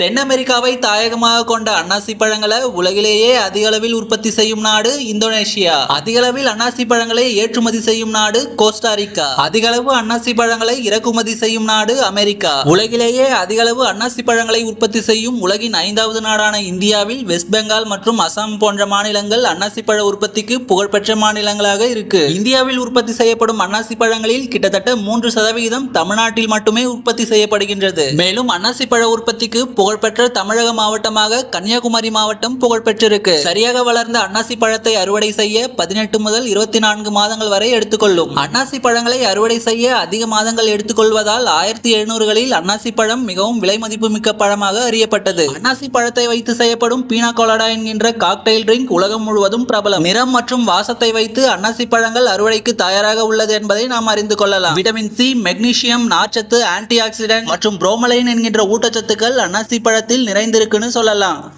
தென் அமெரிக்காவை தாயகமாக கொண்ட அன்னாசி பழங்களை உலகிலேயே அதிக அளவில் உற்பத்தி செய்யும் நாடு இந்தோனேஷியா. அதிக அளவில் அன்னாசி பழங்களை ஏற்றுமதி செய்யும் நாடு கோஸ்டாரிக்கா அதிக அளவு அன்னாசி பழங்களை இறக்குமதி செய்யும் நாடு அமெரிக்கா. உலகிலேயே அதிக அளவு அன்னாசி பழங்களை உற்பத்தி செய்யும் உலகின் ஐந்தாவது நாடான இந்தியாவில் வெஸ்ட் பெங்கால் மற்றும் அசாம் போன்ற மாநிலங்கள் அன்னாசி பழ உற்பத்திக்கு புகழ்பெற்ற மாநிலங்களாக இருக்கு. இந்தியாவில் உற்பத்தி செய்யப்படும் அன்னாசி பழங்களில் கிட்டத்தட்ட மூன்று சதவிகிதம் தமிழ்நாட்டில் மட்டுமே உற்பத்தி செய்யப்படுகின்றது. மேலும் அன்னாசி பழ உற்பத்திக்கு புகழ்பெற்ற தமிழக மாவட்டமாக கன்னியாகுமரி மாவட்டம் புகழ்பெற்றிருக்கு. சரியாக வளர்ந்த அன்னாசி பழத்தை அறுவடை செய்ய பதினெட்டு முதல் இருபத்தி நான்கு மாதங்கள் வரை எடுத்துக்கொள்ளும். அன்னாசி பழங்களை அறுவடை செய்ய அதிக மாதங்கள் எடுத்துக்கொள்வதால் ஆயிரத்தி எழுநூறுகளில் அன்னாசி பழம் மிகவும் விலை மதிப்புமிக்க பழமாக அறியப்பட்டது. அன்னாசி பழத்தை வைத்து செய்யப்படும் பீனா கொலடா என்கின்ற காக்டெயில் ட்ரிங்க் உலகம் முழுவதும் பிரபலம். நிறம் மற்றும் வாசத்தை வைத்து அன்னாசி பழங்கள் அறுவடைக்கு தயாராக உள்ளது என்பதை நாம் அறிந்து கொள்ளலாம். விட்டமின் சி மெக்னீசியம் நார்ச்சத்து ஆன்டி ஆக்சிடென்ட் மற்றும் புரோமலைன் என்கின்ற ஊட்டச்சத்துக்கள் அன்னாசி அத்திப்பழத்தில் நிறைந்திருக்குன்னு சொல்லலாம்.